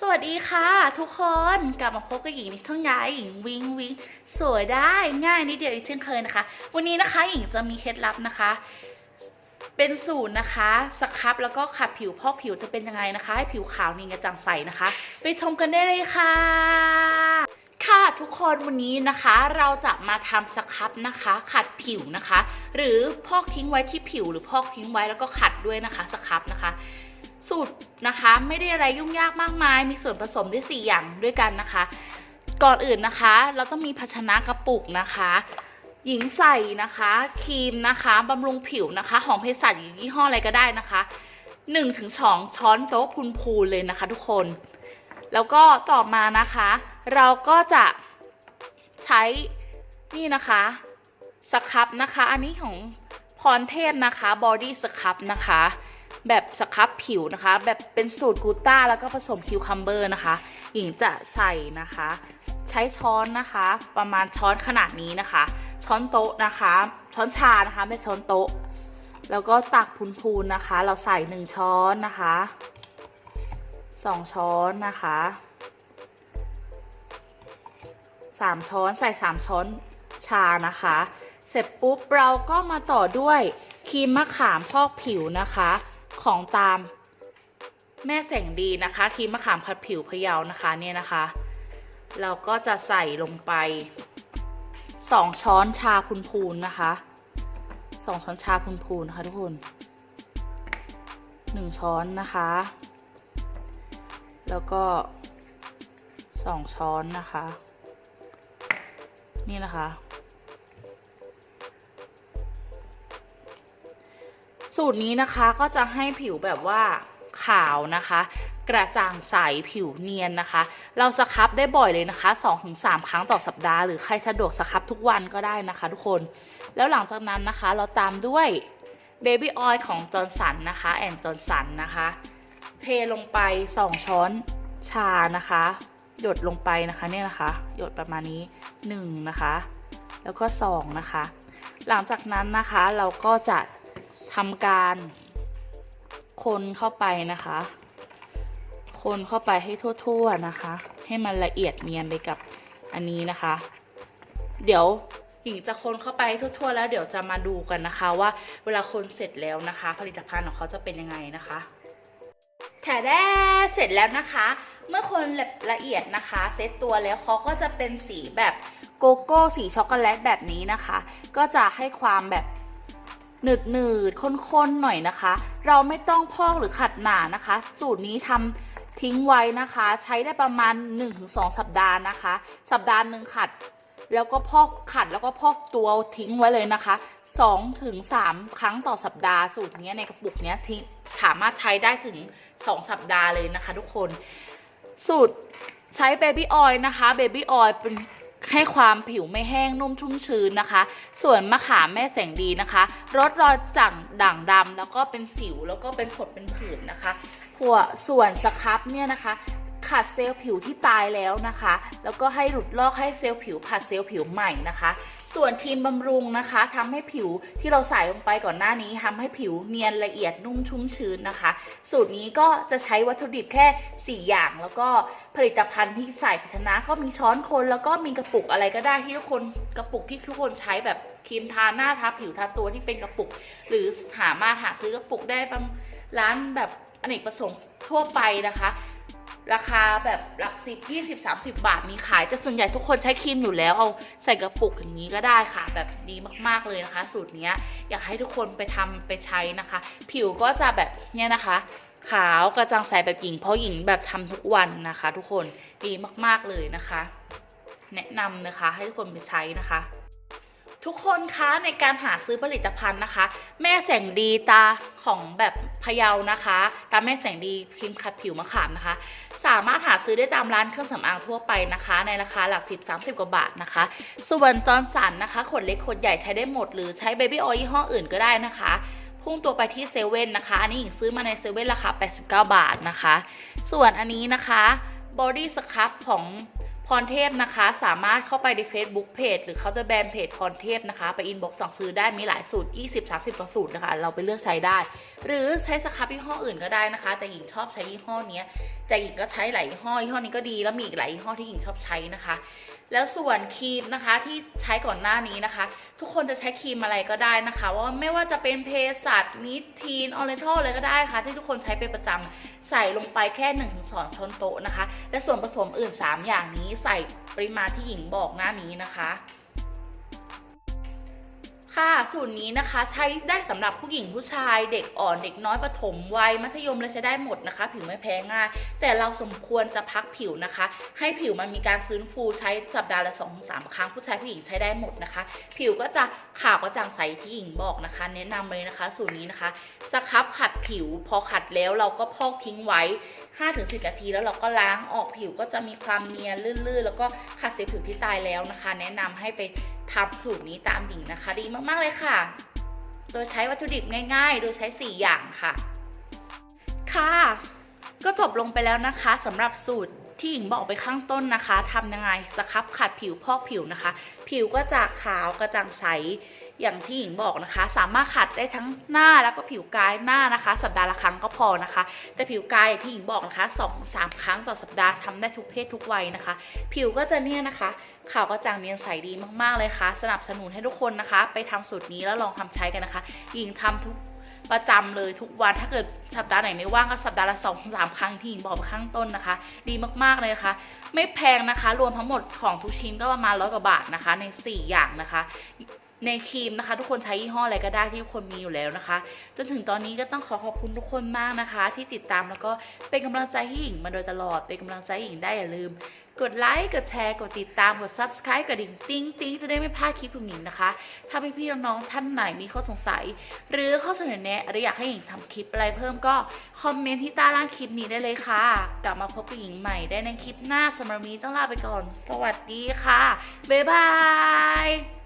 สวัสดีค่ะทุกคนกลับมาพบกับหญิงในช่องยายหญิงวิงวิงสวยได้ง่ายนิดเดียวอีกเช่นเคยนะคะ วันนี้นะคะหญิงจะมีเคล็ดลับนะคะ เป็นสูตรนะคะสครับแล้วก็ขัดผิวพอกผิวจะเป็นยังไงนะคะ ให้ผิวขาวนียนกระจ่างใสนะคะ ไปชมกันได้เลยค่ะ ค่ะทุกคนวันนี้นะคะเราจะมาทำสครับนะคะ ขัดผิวนะคะ หรือพอกทิ้งไว้ที่ผิวหรือพอกทิ้งไว้แล้วก็ขัดด้วยนะคะสครับนะคะ สูตรนะคะ ไม่ได้อะไรยุ่งยากมากมาย มีส่วนผสมได้4อย่างด้วยกันนะคะ ก่อนอื่นนะคะเราต้องมีภาชนะกระปุกนะคะ หญิงใส่นะคะครีมนะคะบำรุงผิวนะคะของเภสัชหรือยี่ห้ออะไรก็ได้นะคะ1-2ช้อนโต๊ะพูนๆเลยนะคะ ทุกคน แล้วก็ต่อมานะคะ เราก็จะใช้นี่นะคะสครับนะคะ อันนี้ของ พรเทพนะคะบอดี้สครับนะคะ แบบสครับผิวนะคะ แบบเป็นสูตรกูต้าแล้วก็ผสมคิวคัมเบอร์นะคะ หญิงจะใส่นะคะ ใช้ช้อนนะคะ ประมาณช้อนขนาดนี้นะคะ ช้อนโต๊ะนะคะ ช้อนชานะคะไม่ช้อนโต๊ะ แล้วก็ตักพูนๆนะคะ เราใส่หนึ่งช้อนนะคะสองช้อนนะคะสามช้อนใส่สามช้อนชานะคะ ร็จปุ๊บเราก็มาต่อด้วยครีมมะขามพอกผิวนะคะ ของตามแม่แสงดีนะคะครีมมะขามขัดผิวพะเยานะคะเนี่ยนะคะ เราก็จะใส่ลงไปสองช้อนชาพูนนะคะสองช้อนชาพูนๆนะคะทุกคนหนึ่งช้อนนะคะ แล้วก็สองช้อนนะคะ นี่นะคะ สูตรนี้นะคะก็จะให้ผิวแบบว่าขาวนะคะ กระจ่างใสผิวเนียนนะคะ เราสครับได้บ่อยเลยนะคะ 2-3 ครั้งต่อสัปดาห์หรือใครสะดวกสครับทุกวันก็ได้นะคะทุกคน แล้วหลังจากนั้นนะคะเราตามด้วยเบบี้ออยล์ของจอร์นสันนะคะแอนจอร์นสันนะคะ เทลงไป 2 ช้อนชานะคะ หยดลงไปนะคะเนี่ยนะคะ หยดประมาณนี้ 1 นะคะ แล้วก็ 2 นะคะ หลังจากนั้นนะคะเราก็จะ ทำการคนเข้าไปนะคะ คนเข้าไปให้ทั่วๆนะคะ ให้มันละเอียดเนียนไปกับอันนี้นะคะ เดี๋ยวหญิงจะคนเข้าไปทั่ว ๆ แล้วเดี๋ยวจะมาดูกันนะคะ ว่าเวลาคนเสร็จแล้วนะคะ ผลิตภัณฑ์ของเขาจะเป็นยังไงนะคะแถแด้เสร็จแล้วนะคะ เมื่อคนละเอียดนะคะ เซตตัวแล้วเขาก็จะเป็นสีแบบโกโก้สีช็อกโกแลตแบบนี้นะคะ ก็จะให้ความแบบ หนืดหนืดๆข้นๆหน่อยนะคะ เราไม่ต้องพอกหรือขัดหนานะคะ สูตรนี้ทำทิ้งไว้นะคะ ใช้ได้ประมาณ 1-2 สัปดาห์นะคะ สัปดาห์หนึ่งขัด แล้วก็พอกขัดแล้วก็พอกตัวทิ้งไว้เลยนะคะ2ถึง3ครั้งต่อสัปดาห์สูตรนี้ในกระปุกนี้ทิ้งสามารถใช้ได้ถึง 2 สัปดาห์เลยนะคะ ทุกคนสูตรใช้เบบี้ออยล์นะคะเบบี้ออยล์เป็น ให้ความผิวไม่แห้งนุ่มชุ่มชื้นนะคะ ส่วนมะขามแม่แสงดีนะคะลดรอยจังด่างดำแล้วก็เป็นสิวแล้วก็เป็นผดเป็นผื่นนะคะผัวส่วนสครับเนี่ยนะคะขัดเซลล์ผิวที่ตายแล้วนะคะ แล้วก็ให้หลุดลอกให้เซลล์ผิวผัดเซลล์ผิวใหม่นะคะ ส่วนทีมบำรุงนะคะทำให้ผิวที่เราใส่ลงไปก่อนหน้านี้ทำให้ผิวเนียนละเอียดนุ่มชุ่มชื้นนะคะ สูตรนี้ก็จะใช้วัตถุดิบแค่ 4 อย่าง แล้วก็ผลิตภัณฑ์ที่ใส่ภาชนะก็มีช้อนคน แล้วก็มีกระปุกอะไรก็ได้ที่ทุกคนกระปุกที่ทุกคนใช้แบบครีมทาหน้าทาผิวทาตัวที่เป็นกระปุก หรือหามาหาซื้อกระปุกได้บางร้านแบบอเนกประสงค์ทั่วไปนะคะ ราคาแบบหลักสิบยี่สิบสามสิบาทมีขาย แต่ส่วนใหญ่ทุกคนใช้ครีมอยู่แล้ว เอาใส่กระปุกอย่างนี้ก็ได้ค่ะ แบบดีมากๆเลยนะคะ สูตรนี้อยากให้ทุกคนไปทำไปใช้นะคะ ผิวก็จะแบบเนี้ยนะคะ ขาวกระจ่างใสแบบหญิง เพราะหญิงแบบทำทุกวันนะคะ ทุกคนดีมากๆเลยนะคะ แนะนำนะคะให้ทุกคนไปใช้นะคะ ทุกคนคะในการหาซื้อผลิตภัณฑ์นะคะ แม่แสงดีตาของแบบพะเยานะคะ ตาแม่แสงดีครีมขัดผิวมะขามนะคะ สามารถหาซื้อได้ตามร้านเครื่องสำอางทั่วไปนะคะ ในราคาหลัก 10 30 กว่าบาทนะคะ ส่วนจอนสันนะคะขวดเล็กขวดใหญ่ใช้ได้หมด หรือใช้เบบี้ออยล์ยี่ห้ออื่นก็ได้นะคะพุ่งตัวไปที่เซเว่นนะคะ อันนี้หญิงซื้อมาในเซเว่นราคา 89 บาทนะคะ ส่วนอันนี้นะคะบอดี้สครับของ พรเทพนะคะ สามารถเข้าไปใน Facebook Page หรือเขาจะแบนเพจพรเทพนะคะ ไปอินบ็อกซ์สั่งซื้อได้มีหลายสูตร 20 30กว่าสูตรนะคะ เราไปเลือกใช้ได้ หรือใช้สครับยี่ห้ออื่นก็ได้นะคะ แต่หญิงชอบใช้ยี่ห้อนี้แต่หญิงก็ใช้หลายยี่ห้อยี่ห้อนี้ก็ดีแล้วมีอีกหลายยี่ห้อที่หญิงชอบใช้นะคะ แล้วส่วนครีมนะคะที่ใช้ก่อนหน้านี้นะคะ ทุกคนจะใช้ครีมอะไรก็ได้นะคะ ว่าไม่ว่าจะเป็นเพสัตนิทีนออเรนทัลอะไรก็ได้ค่ะ ที่ทุกคนใช้เป็นประจำใส่ลงไปแค่1นถึงสช้อนโต๊ะนะคะ และส่วนผสมอื่น 3 อย่างนี้ใส่ปริมาณที่หญิงบอกหน้านี้นะคะ ค่ะ สูตรนี้นะคะใช้ได้สำหรับผู้หญิงผู้ชาย เด็กอ่อนเด็กน้อยประถมวัยมัธยมและใช้ได้หมดนะคะ ผิวไม่แพ้ง่าย แต่เราสมควรจะพักผิวนะคะ ให้ผิวมันมีการฟื้นฟูใช้สัปดาห์ละ2อถึงสครั้งผู้ชายผู้หญิงใช้ได้หมดนะคะ ผิวก็จะขาวกระจ่างใสที่หญิงบอกนะคะ แนะนำเลยนะคะ สูตรนี้นะคะสครับขัดผิว พอขัดแล้วเราก็พอกทิ้งไว้ 5-10 นาที แล้วเราก็ล้างออกผิวก็จะมีความเนียนลื่นๆ แล้วก็ขัดเซลล์ผิวที่ตายแล้วนะคะ แนะนำให้ไป ทำสูตรนี้ตามหญิงนะคะ ดีมากๆเลยค่ะ โดยใช้วัตถุดิบง่าย ๆ โดยใช้ 4 อย่างค่ะ ค่ะ ก็จบลงไปแล้วนะคะสำหรับสูตร ที่หญิงบอกไปข้างต้นนะคะทำยังไงสครับขัดผิวพอกผิวนะคะ ผิวก็จะขาวกระจ่างใสอย่างที่หญิงบอกนะคะ สามารถขัดได้ทั้งหน้าแล้วก็ผิวกายหน้านะคะ สัปดาห์ละครั้งก็พอนะคะ แต่ผิวกายที่หญิงบอกนะคะสองสามครั้งต่อสัปดาห์ทำได้ทุกเพศทุกวัยนะคะ ผิวก็จะเนี่ยนะคะขาวกระจ่างเนียนใสดีมากๆเลยค่ะ สนับสนุนให้ทุกคนนะคะ ไปทำสูตรนี้แล้วลองทำใช้กันนะคะ หญิงทำทุก ประจำเลยทุกวันถ้าเกิดสัปดาห์ไหนไม่ว่างก็สัปดาห์ละสองสามครั้งที่หญิงบอกข้างต้นนะคะ ดีมากๆเลยนะคะ ไม่แพงนะคะ รวมทั้งหมดของทุกชิ้นก็ประมาณร้อยกว่าบาทนะคะ ใน 4 อย่างนะคะในครีมนะคะ ทุกคนใช้ยี่ห้ออะไรก็ได้ที่ทุกคนมีอยู่แล้วนะคะ จนถึงตอนนี้ก็ต้องขอขอบคุณทุกคนมากนะคะ ที่ติดตามแล้วก็เป็นกำลังใจให้หญิงมาโดยตลอดเป็นกำลังใจให้หญิงได้อย่าลืม กดไลค์กดแชร์กดติดตามกด subscribe กดดิ่งติ้งติ้งจะได้ไม่พลาดคลิปของหญิงนะคะ ถ้าพี่ๆน้องๆท่านไหนมีข้อสงสัย หรือข้อเสนอแนะหรืออยากให้หญิงทำคลิปอะไรเพิ่มก็คอมเมนต์ที่ใต้ล่างคลิปนี้ได้เลยค่ะ กลับมาพบกับหญิงใหม่ได้ในคลิปหน้าสำหรับนี้ต้องลาไปก่อน สวัสดีค่ะบ๊ายบาย